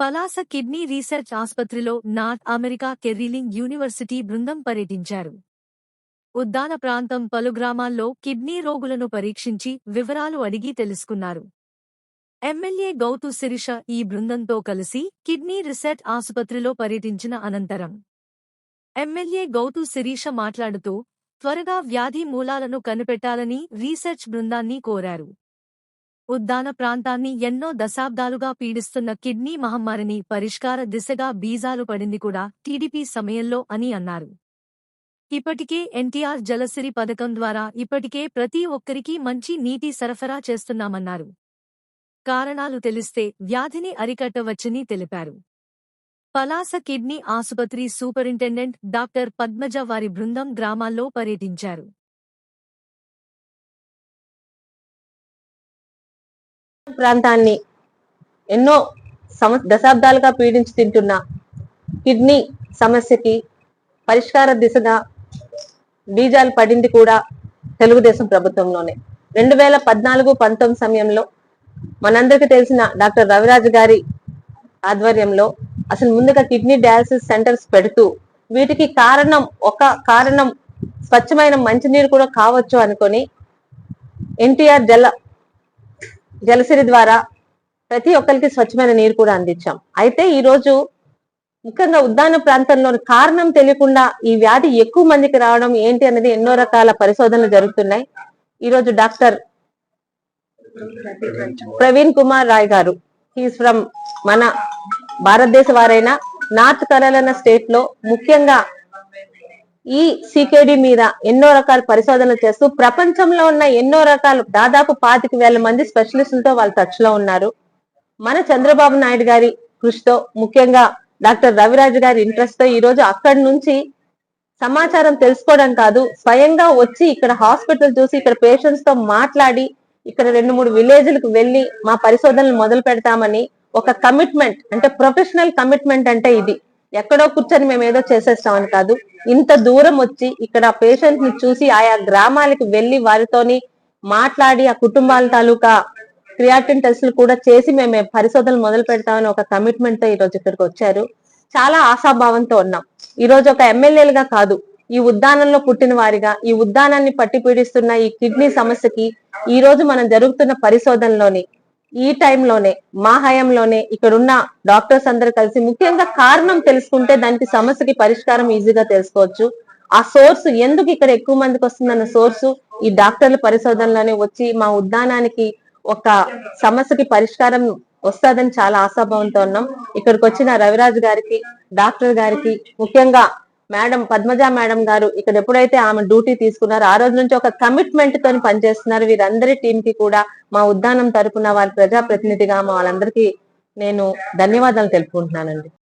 Palasa kidney research ఆసుపత్రిలో North America కెర్రీలింగ్ university బృందం పర్యటించారు. ఉద్దాన ప్రాంతం పలు గ్రామాల్లో కిడ్నీ రోగులను పరీక్షించి వివరాలు అడిగి తెలుసుకున్నారు. ఎమ్మెల్యే గౌతు శిరీష ఈ బృందంతో కలిసి కిడ్నీ రీసెర్చ్ ఆసుపత్రిలో పర్యటించిన అనంతరం ఎమ్మెల్యే గౌతు శిరీష మాట్లాడుతూ త్వరగా వ్యాధి మూలాలను కనిపెట్టాలని రీసెర్చ్ బృందాన్ని కోరారు. ఉద్దాన ప్రాంతాన్ని ఎన్నో దశాబ్దాలుగా పీడిస్తున్న కిడ్నీ మహమ్మారిని పరిష్కార దిశగా బీజాలు పడింది కూడా టీడీపీ సమయంలో అని అన్నారు. ఇప్పటికే ఎన్టీఆర్ జలసిరి పథకం ద్వారా ఇప్పటికే ప్రతి ఒక్కరికి మంచి నీటి సరఫరా చేస్తున్నామన్నారు. కారణాలు తెలిస్తే వ్యాధిని అరికట్టవచ్చని తెలిపారు. పలాస కిడ్నీ ఆసుపత్రి సూపరింటెండెంట్ డాక్టర్ పద్మజ వారి బృందం గ్రామాల్లో పర్యటించారు. ప్రాంతాన్ని ఎన్నో సమ దశాబ్దాలుగా పీడించి తింటున్న కిడ్నీ సమస్యకి పరిష్కార దిశగా బీజాలు పడింది కూడా తెలుగుదేశం ప్రభుత్వంలోనే. రెండు వేల పద్నాలుగు పంతొమ్మిది సమయంలో మనందరికీ తెలిసిన డాక్టర్ రవిరాజు గారి ఆధ్వర్యంలో అసలు ముందుగా కిడ్నీ డయాలసిస్ సెంటర్స్ పెడుతూ వీటికి కారణం ఒక కారణం స్వచ్ఛమైన మంచినీరు కూడా కావచ్చు అనుకొని ఎన్టీఆర్ జల జలసిరి ద్వారా ప్రతి ఒక్కరికి స్వచ్ఛమైన నీరు కూడా అందించాం. అయితే ఈ రోజు ముఖ్యంగా ఉద్దాన ప్రాంతంలో కారణం తెలియకుండా ఈ వ్యాధి ఎక్కువ మందికి రావడం ఏంటి అనేది ఎన్నో రకాల పరిశోధనలు జరుగుతున్నాయి. ఈ రోజు డాక్టర్ ప్రవీణ్ కుమార్ రాయ్ గారు హీస్ ఫ్రమ్ మన భారతదేశ వారైన నార్త్ కరోలినా స్టేట్లో ముఖ్యంగా ఈ సికేడి మీద ఎన్నో రకాల పరిశోధనలు చేస్తూ ప్రపంచంలో ఉన్న ఎన్నో రకాల దాదాపు పాతిక వేల మంది స్పెషలిస్టులతో వాళ్ళు టచ్లో ఉన్నారు. మన చంద్రబాబు నాయుడు గారి కృషితో ముఖ్యంగా డాక్టర్ రవిరాజు గారి ఇంట్రెస్ట్తో ఈ రోజు అక్కడి నుంచి సమాచారం తెలుసుకోవడం కాదు స్వయంగా వచ్చి ఇక్కడ హాస్పిటల్ చూసి ఇక్కడ పేషెంట్స్తో మాట్లాడి ఇక్కడ రెండు మూడు విలేజ్లకు వెళ్ళి మా పరిశోధనలు మొదలు పెడతామని ఒక కమిట్మెంట్ అంటే ప్రొఫెషనల్ కమిట్మెంట్ అంటే ఇది. ఎక్కడో కూర్చొని మేము ఏదో చేసేస్తామని కాదు. ఇంత దూరం వచ్చి ఇక్కడ పేషెంట్ని చూసి ఆయా గ్రామాలకు వెళ్ళి వారితోని మాట్లాడి ఆ కుటుంబాల తాలూకా క్రియాటిన్ టెస్టులు కూడా చేసి మేము పరిశోధనలు మొదలు పెడతామని ఒక కమిట్మెంట్తో ఈ రోజు ఇక్కడికి వచ్చారు. చాలా ఆశాభావంతో ఉన్నాం. ఈ రోజు ఒక ఎమ్మెల్యేలుగా కాదు ఈ ఉద్దానంలో పుట్టిన వారిగా ఈ ఉద్దానాన్ని పట్టి పీడిస్తున్న ఈ కిడ్నీ సమస్యకి ఈ రోజు మనం జరుగుతున్న పరిశోధనలోని ఈ టైంలోనే మా హయాంలోనే ఇక్కడ ఉన్న డాక్టర్స్ అందరు కలిసి ముఖ్యంగా కారణం తెలుసుకుంటే దానికి సమస్యకి పరిష్కారం ఈజీగా తెలుసుకోవచ్చు. ఆ సోర్స్ ఎందుకు ఇక్కడ ఎక్కువ మందికి వస్తుందన్న సోర్స్ ఈ డాక్టర్ల పరిశోధనలోనే వచ్చి మా ఉద్యానానికి ఒక సమస్యకి పరిష్కారం వస్తుందని చాలా ఆశాభావంతో ఉన్నాం. ఇక్కడికి వచ్చిన రవిరాజు గారికి డాక్టర్ గారికి ముఖ్యంగా మేడం పద్మజ మేడం గారు ఇక్కడ ఎప్పుడైతే ఆమె డ్యూటీ తీసుకున్నారో ఆ రోజు నుంచి ఒక కమిట్మెంట్ తోని పనిచేస్తున్నారు. వీరందరి టీం కి కూడా మా ఉద్దానం తరపున వారి ప్రజాప్రతినిధిగా మా వాళ్ళందరికీ నేను ధన్యవాదాలు తెలుపుకుంటున్నానండి.